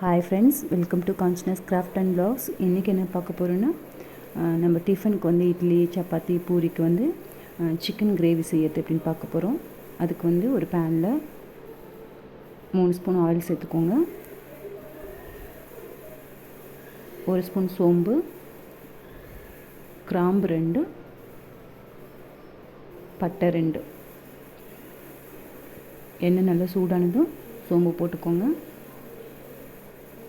Hi friends welcome to conscious craft and blogs இன்றைக்கி என்ன பார்க்க போகிறோன்னா நம்ம டிஃபனுக்கு வந்து இட்லி சப்பாத்தி பூரிக்கு வந்து சிக்கன் கிரேவி செய்யறது அப்படின்னு பார்க்க போகிறோம் அதுக்கு வந்து ஒரு பேனில் மூணு ஸ்பூன் ஆயில் சேர்த்துக்கோங்க. ஒரு ஸ்பூன் சோம்பு கிராம்பு ரெண்டு பட்டை ரெண்டு. எண்ணெய் நல்லா சூடானதும் சோம்பு போட்டுக்கோங்க.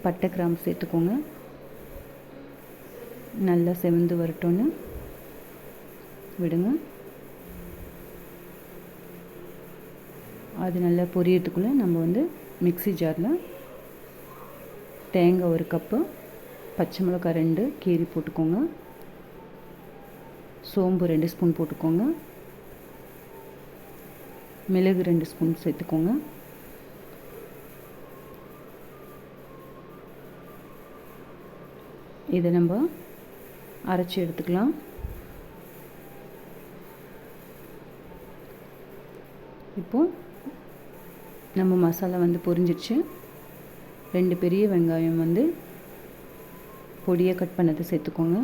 பட்டை கிராம்பு சேர்த்துக்கோங்க. நல்லா செவந்து வரட்டோன்னு விடுங்க. அது நல்லா பொரியறதுக்குள்ளே நம்ம வந்து மிக்ஸி ஜாரில் தேங்காய் ஒரு கப்பு பச்சை மிளகாய் ரெண்டு கீரி போட்டுக்கோங்க. சோம்பு ரெண்டு ஸ்பூன் போட்டுக்கோங்க. மிளகு ரெண்டு ஸ்பூன் சேர்த்துக்கோங்க. இதை நம்ம அரைச்சி எடுத்துக்கலாம். இப்போது நம்ம மசாலா வந்து பொரிஞ்சிடுச்சு ரெண்டு பெரிய வெங்காயம் வந்து பொடியாக கட் பண்ணதை சேர்த்துக்கோங்க.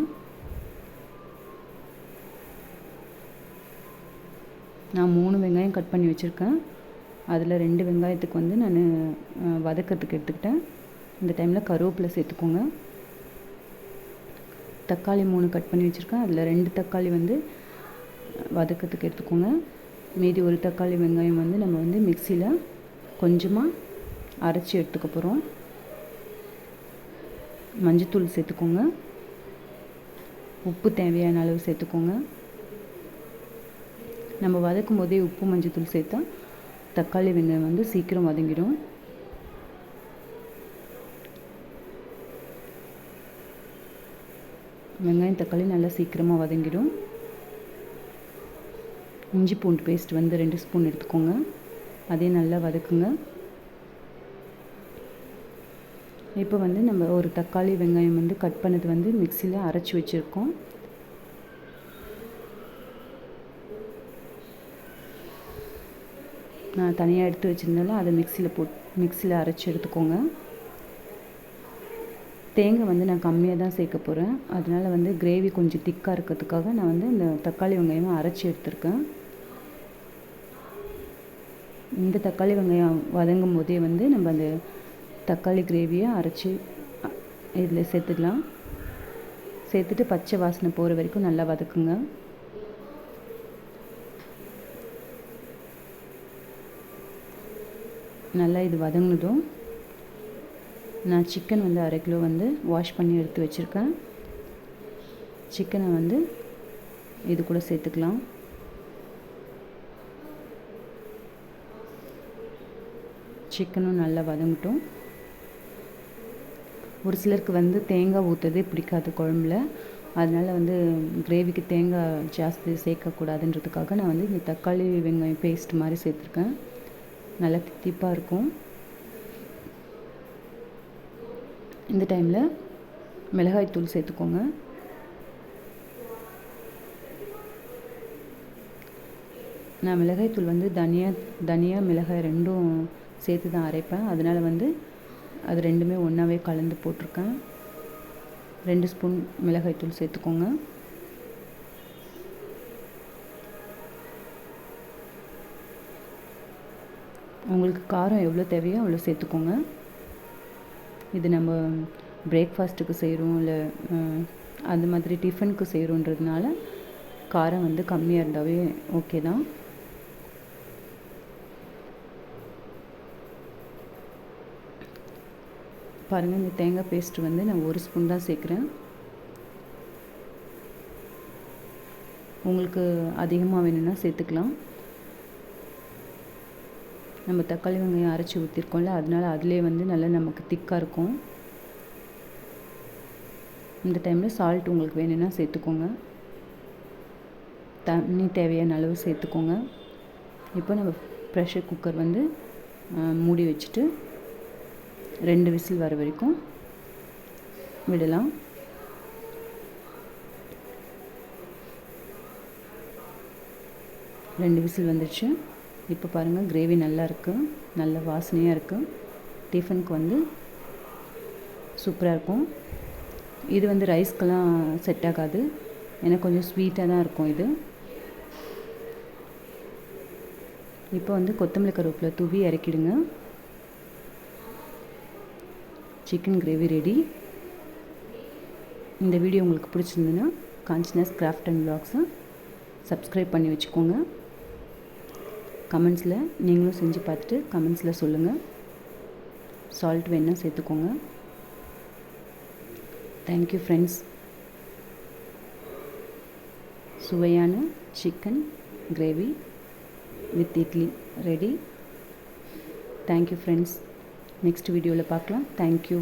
நான் மூணு வெங்காயம் கட் பண்ணி வச்சுருக்கேன். அதில் ரெண்டு வெங்காயத்துக்கு வந்து நான் வதக்கிறதுக்கு எடுத்துக்கிட்டேன். இந்த டைமில் கருவேப்பிலை சேர்த்துக்கோங்க. தக்காளி மூணு கட் பண்ணி வச்சுருக்கேன். அதில் ரெண்டு தக்காளி வந்து வதக்கிறதுக்கு எடுத்துக்கோங்க. மீதி ஒரு தக்காளி வெங்காயம் வந்து நம்ம வந்து மிக்சியில் கொஞ்சமாக அரைச்சி எடுத்துக்க போகிறோம் மஞ்சத்தூள் சேர்த்துக்கோங்க. உப்பு தேவையான அளவு சேர்த்துக்கோங்க. நம்ம வதக்கும் போதே உப்பு மஞ்சத்தூள் சேர்த்தா தக்காளி வெங்காயம் வந்து சீக்கிரம் வதங்கிடும். வெங்காயம் தக்காளி நல்லா சீக்கிரமாக வதங்கிடும். இஞ்சி பூண்டு பேஸ்ட் வந்து ரெண்டு ஸ்பூன் எடுத்துக்கோங்க. அதையும் நல்லா வதக்குங்க. இப்போ வந்து நம்ம ஒரு தக்காளி வெங்காயம் வந்து கட் பண்ணது வந்து மிக்சியில் அரைச்சி வச்சுருக்கோம். நான் தனியாக எடுத்து வச்சுருந்தாலும் அதை மிக்சியில் போட் மிக்சியில் அரைச்சி எடுத்துக்கோங்க. தேங்காய் வந்து நான் கம்மியாக தான் சேர்க்க போகிறேன் அதனால் வந்து கிரேவி கொஞ்சம் திக்காக இருக்கிறதுக்காக நான் வந்து இந்த தக்காளி வெங்காயமாக அரைச்சி எடுத்திருக்கேன். இந்த தக்காளி வெங்காயம் வதங்கும் போதே வந்து நம்ம அந்த தக்காளி கிரேவியை அரைச்சி இதில் சேர்த்துக்கலாம். சேர்த்துட்டு பச்சை வாசனை போகிற வரைக்கும் நல்லா வதக்குங்க. நல்லா இது வதங்கினதும் நான் சிக்கன் வந்து அரை கிலோ வந்து வாஷ் பண்ணி எடுத்து வச்சுருக்கேன். சிக்கனை வந்து இது கூட சேர்த்துக்கலாம். சிக்கனும் நல்லா வதங்கட்டும். ஒரு சிலருக்கு வந்து தேங்காய் ஊற்றுறதே பிடிக்காது குழம்புல. அதனால் வந்து கிரேவிக்கு தேங்காய் ஜாஸ்தி சேர்க்கக்கூடாதுன்றதுக்காக நான் வந்து இந்த தக்காளி வெங்காயம் பேஸ்ட் மாதிரி சேர்த்துருக்கேன். நல்லா தித்திப்பாக இருக்கும். இந்த டைமில் மிளகாய் தூள் சேர்த்துக்கோங்க. நான் மிளகாய் தூள் வந்து தனியா தனியா மிளகாய் ரெண்டும் சேர்த்து தான் அரைப்பேன். அதனால் வந்து அது ரெண்டுமே ஒன்றாவே கலந்து போட்டிருக்கேன். ரெண்டு ஸ்பூன் மிளகாய் தூள் சேர்த்துக்கோங்க. உங்களுக்கு காரம் எவ்வளோ தேவையோ அவ்வளோ சேர்த்துக்கோங்க. இது நம்ம பிரேக்ஃபாஸ்ட்டுக்கு செய்கிறோம் இல்லை அந்த மாதிரி டிஃபனுக்கு செய்கிறோன்றதுனால காரம் வந்து கம்மியாக இருந்தாவே ஓகே தான். பாருங்கள் இந்த தேங்காய் பேஸ்ட் வந்து நான் ஒரு ஸ்பூன் தான் சேர்க்குறேன். உங்களுக்கு அதிகமாக வேணும்னா சேர்த்துக்கலாம். நம்ம தக்காளி வெங்காயம் அரைச்சி ஊற்றிருக்கோம்ல அதனால் அதிலே வந்து நல்லா நமக்கு திக்காக இருக்கும். இந்த டைமில் சால்ட் உங்களுக்கு வேணும்னா சேர்த்துக்கோங்க. தண்ணி தேவையான அளவு சேர்த்துக்கோங்க. இப்போ நம்ம ப்ரெஷர் குக்கர் வந்து மூடி வச்சுட்டு ரெண்டு விசில் வர வரைக்கும் விடலாம். ரெண்டு விசில் வந்துடுச்சு இப்போ பாருங்கள் கிரேவி நல்லா இருக்குது நல்ல வாசனையாக இருக்குது டிஃபனுக்கு வந்து சூப்பராக இருக்கும். இது வந்து ரைஸ்க்கெல்லாம் செட் ஆகாது. ஏன்னா கொஞ்சம் ஸ்வீட்டாக தான் இருக்கும் இது. இப்போ வந்து கொத்தமல்லி கருவேப்பிலை தூவி இறக்கிடுங்க. சிக்கன் கிரேவி ரெடி இந்த வீடியோ உங்களுக்கு பிடிச்சிருந்துன்னா கான்சினஸ் கிராஃப்ட் அண்ட் பிளாக்ஸை சப்ஸ்கிரைப் பண்ணி வச்சுக்கோங்க. கமெண்ட்ஸில் நீங்களும் செஞ்சு பார்த்துட்டு கமெண்ட்ஸில் சொல்லுங்கள் சால்ட் வேணால் சேர்த்துக்கோங்க. தேங்க்யூ ஃப்ரெண்ட்ஸ் சுவையான chicken gravy with idli ready thank you friends next வீடியோவில் பார்க்கலாம். Thank you